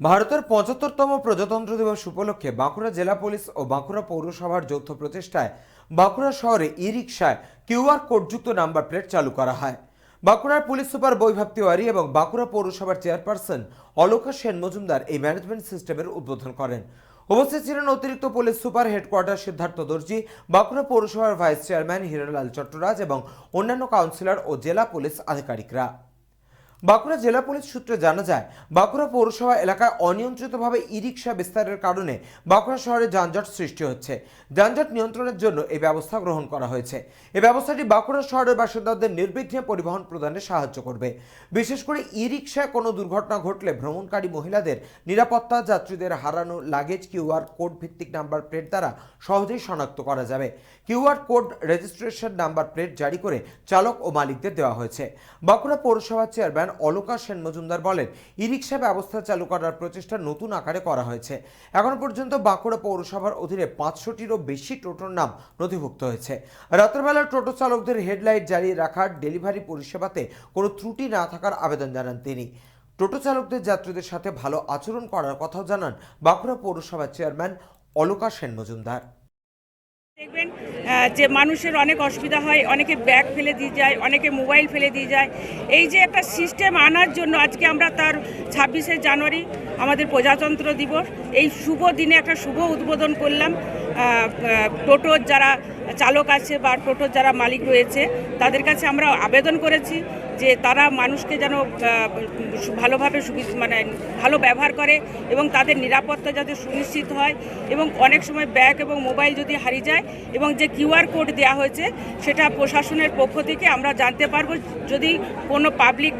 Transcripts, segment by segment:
ভারতের পঁচাত্তরতম প্রজাতন্ত্র দিবস উপলক্ষে বাঁকুড়া জেলা পুলিশ ও বাঁকুড়া পৌরসভার যৌথ প্রচেষ্টায় বাঁকুড়া শহরে ই রিক্সায় কিউআর কোডযুক্ত নাম্বার প্লেট চালু করা হয়। বাঁকুড়ার পুলিশ সুপার বৈভাব তিওয়ারি এবং বাঁকুড়া পৌরসভার চেয়ারপারসন অলোকা সেন মজুমদার এই ম্যানেজমেন্ট সিস্টেমের উদ্বোধন করেন। উপস্থিত ছিলেন অতিরিক্ত পুলিশ সুপার হেডকোয়ার্টার সিদ্ধার্থ দর্জি, বাঁকুড়া পৌরসভার ভাইস চেয়ারম্যান হিরালাল চট্টরাজ এবং অন্যান্য কাউন্সিলর ও জেলা পুলিশ আধিকারিকরা। বাঁকুড়া জেলা পুলিশ সূত্রে জানা যায়, বাঁকুড়া পৌরসভা এলাকায় অনিয়ন্ত্রিতভাবে ই রিক্সা বিস্তারের কারণে বাঁকুড়া শহরে যানজট সৃষ্টি হচ্ছে। যানজট নিয়ন্ত্রণের জন্য এই ব্যবস্থা গ্রহণ করা হয়েছে। এই ব্যবস্থাটি বাঁকুড়া শহরের বাসিন্দাদের নির্বিঘ্নে পরিবহন প্রদানে সাহায্য করবে। বিশেষ করে ই রিক্সায় কোনো দুর্ঘটনা ঘটলে ভ্রমণকারী মহিলাদের নিরাপত্তা, যাত্রীদের হারানো লাগেজ, কিউআর কোড ভিত্তিক নাম্বার প্লেট দ্বারা সহজেই শনাক্ত করা যাবে। QR code registration number plate জারি করে চালক ও মালিকদের দেওয়া হয়েছে। বাঁকুড়া পৌরসভার চেয়ারম্যান অলোকা সেন মজুমদার বলেন ই রিক্সা ব্যবস্থা চালু করার প্রচেষ্টা নতুন আকারে করা হয়েছে। এখন পর্যন্ত বাঁকুড়া পৌরসভার অধীনে পাঁচশোটিরও বেশি টোটোর নাম নথিভুক্ত হয়েছে। রাত্রেবেলা টোটো চালকদের হেডলাইট জ্বালিয়ে রাখার ডেলিভারি পরিষেবাতে কোনো ত্রুটি না থাকার আবেদন জানান তিনি। টোটো চালকদের যাত্রীদের সাথে ভালো আচরণ করার কথাও জানান বাঁকুড়া পৌরসভার চেয়ারম্যান অলোকা সেন মজুমদার। দেখবেন যে মানুষের অনেক অসুবিধা হয়, অনেকে ব্যাগ ফেলে দিয়ে যায়, অনেকে মোবাইল ফেলে দিয়ে যায়। এই যে একটা সিস্টেম আনার জন্য আজকে আমরা তার ছাব্বিশে জানুয়ারি আমাদের প্রজাতন্ত্র দিবস, এই শুভ দিনে একটা শুভ উদ্বোধন করলাম। টোটোর যারা চালক আছে বা টোটোর যারা মালিক রয়েছে, তাদের কাছে আমরা আবেদন করেছি। যে তারা মানুষকে যেন ভালোভাবে মানে ভালো ব্যবহার করে এবং তাদের নিরাপত্তা যাতে সুনিশ্চিত হয় এবং অনেক সময় ব্যাগ এবং মোবাইল যদি হারিয়ে যায় এবং যে কিউআর কোড দেওয়া হয়েছে সেটা প্রশাসনের পক্ষ থেকে আমরা জানতে পারব। যদি কোনো পাবলিক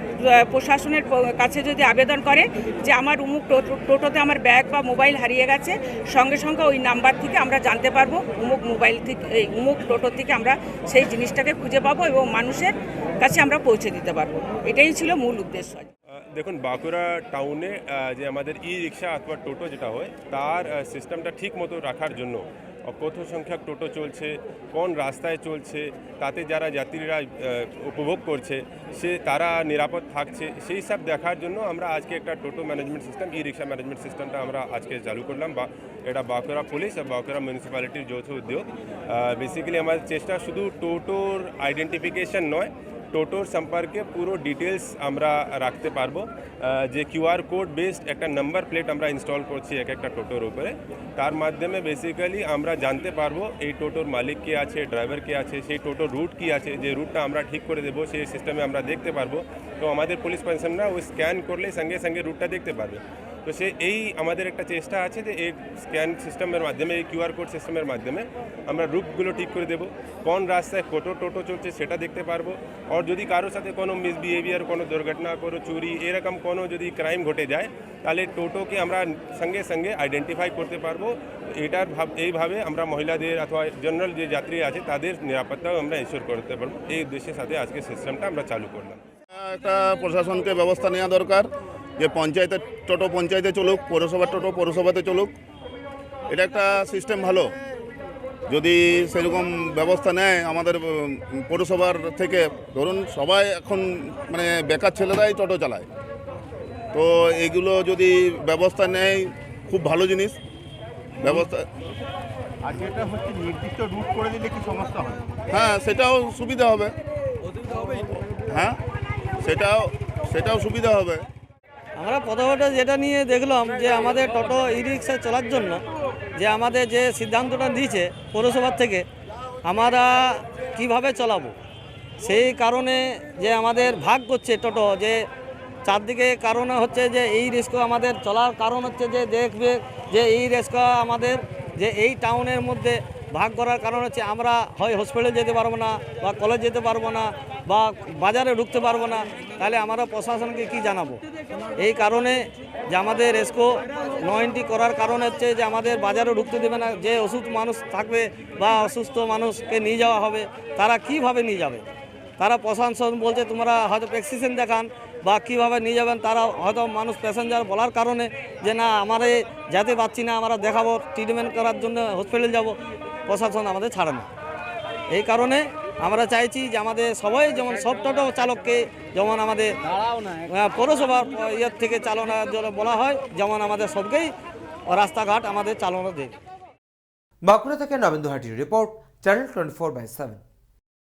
প্রশাসনের কাছে যদি আবেদন করে যে আমার উমুক টোটো- টোটোতে আমার ব্যাগ বা মোবাইল হারিয়ে গেছে, সঙ্গে সঙ্গে ওই নাম্বার থেকে আমরা জানতে পারব উমুক মোবাইল থেকে এই উমুক টোটো থেকে আমরা সেই জিনিসটাকে খুঁজে পাবো এবং মানুষের কাছে আমরা পৌঁছে দিতে পারব। এটাই ছিল মূল উদ্দেশ্য। দেখুন, বাঁকুড়া টাউনে যে আমাদের ই রিক্সা অথবা টোটো যেটা হয়, তার সিস্টেমটা ঠিক মতো রাখার জন্য কত সংখ্যক টোটো চলছে, কোন রাস্তায় চলছে, তাতে যারা যাত্রীরা উপভোগ করছে, সে তারা নিরাপদ থাকছে, সেই সব দেখার জন্য আমরা আজকে একটা toto management system E rickshaw management সিস্টেমটা আমরা আজকে চালু করলাম বা এটা বাঁকুড়া পুলিশ আর বাঁকুড়া মিউনিসিপ্যালিটির যৌথ উদ্যোগ। বেসিক্যালি আমাদের চেষ্টা শুধু টোটোর আইডেন্টিফিকেশন নয় টোটোর সম্পর্কে পুরো ডিটেলস আমরা রাখতে পারব। আহ, যে কিউআর কোড বেসড একটা নাম্বার প্লেট আমরা ইনস্টল করছি এক একটা টোটোর উপরে। তার মাধ্যমে বেসিক্যালি আমরা জানতে পারব এই টোটোর মালিক কে আছে ড্রাইভার কে আছে সেই টোটোর রুট কি আছে যে রুটটা আমরা ঠিক করে দেবো সেই সিস্টেমে আমরা দেখতে পারব। তো আমাদের পুলিশ পার্সনরা ওই স্ক্যান করলে সঙ্গে সঙ্গে রুটটা দেখতে পারবে। তো সে এই আমাদের একটা চেষ্টা আছে যে এই স্ক্যান সিস্টেমের মাধ্যমে, এই কিউআর কোড সিস্টেমের মাধ্যমে আমরা রুটগুলো ঠিক করে দেবো। কোন রাস্তায় কত টোটো চলছে সেটা দেখতে পারব। আর যদি কারোর সাথে কোনো মিসবিহেভিয়ার কোনো দুর্ঘটনা, কোনো চুরি, এরকম কোনো যদি ক্রাইম ঘটে যায়, তাহলে টোটোকে আমরা সঙ্গে সঙ্গে আইডেন্টিফাই করতে পারব। এটার ভাব, এইভাবে আমরা মহিলাদের অথবা জেনারেল যে যাত্রী আছে, তাদের নিরাপত্তাও আমরা ইনশোর করতে পারব। এই উদ্দেশ্যের সাথে আজকে সিস্টেমটা আমরা চালু করলাম। একটা প্রশাসনকে ব্যবস্থা নেওয়া দরকার। যে পঞ্চায়েতের টোটো পঞ্চায়েতে চলুক পৌরসভার টোটো পৌরসভাতে চলুক এটা একটা সিস্টেম ভালো। যদি সেরকম ব্যবস্থা নেয় আমাদের পৌরসভার থেকে ধরুন সবাই এখন মানে বেকার ছেলেরাই টোটো চালায়। তো এগুলো যদি ব্যবস্থা নেয় খুব ভালো জিনিস। ব্যবস্থা আর যেটা হচ্ছে নির্দিষ্ট রুট করে দিলে কি সমস্যা হয়? হ্যাঁ সেটাও সুবিধা হবে। হ্যাঁ সেটাও সেটাও সুবিধা হবে। আমরা প্রথমত যেটা নিয়ে দেখলাম যে আমাদের টোটো ই রিক্সা চলার জন্য যে আমাদের যে সিদ্ধান্তটা দিয়েছে পৌরসভার থেকে, আমরা কীভাবে চলাবো? সেই কারণে যে আমাদের ভাগ করছে টোটো, যে চারদিকে কারণে হচ্ছে যে এই রিস্ক আমাদের চলার কারণ হচ্ছে যে দেখবে যে এই রিস্ক আমাদের যে এই টাউনের মধ্যে ভাগ করার কারণ হচ্ছে আমরা হয় হসপিটালে যেতে পারব না বা কলেজ যেতে পারব না বা বাজারে ঢুকতে পারব না। তাহলে আমরা প্রশাসনকে কি জানাব? এই কারণে যে আমাদের এসকো নয়েন্টি করার কারণ হচ্ছে যে আমাদের বাজারে ঢুকতে দেবে না, যে অসুস্থ মানুষ থাকবে বা অসুস্থ মানুষকে নিয়ে যাওয়া হবে, তারা কীভাবে নিয়ে যাবে? তারা প্রশাসন বলছে, তোমরা হয়তো প্রেসক্রিপশন দেখান বা কীভাবে নিয়ে যাবেন? তারা হয়তো মানুষ প্যাসেঞ্জার বলার কারণে যে, না, আমারে যেতে পারছি না, আমরা দেখাবো ট্রিটমেন্ট করার জন্য হসপিটাল যাব। প্রশাসন আমাদের ছাড়ে না। এই কারণে আমরা চাইছি যে আমাদের সবাই যেমন সব টোটো চালককে যেমন আমাদের পৌরসভার ইয়ের থেকে চালানোর জন্য বলা হয়, যেমন আমাদের সবকেই রাস্তাঘাট আমাদের চালনা দেয়। বাঁকুড়া থেকে Nabendu হাটির report, channel twenty four by seven.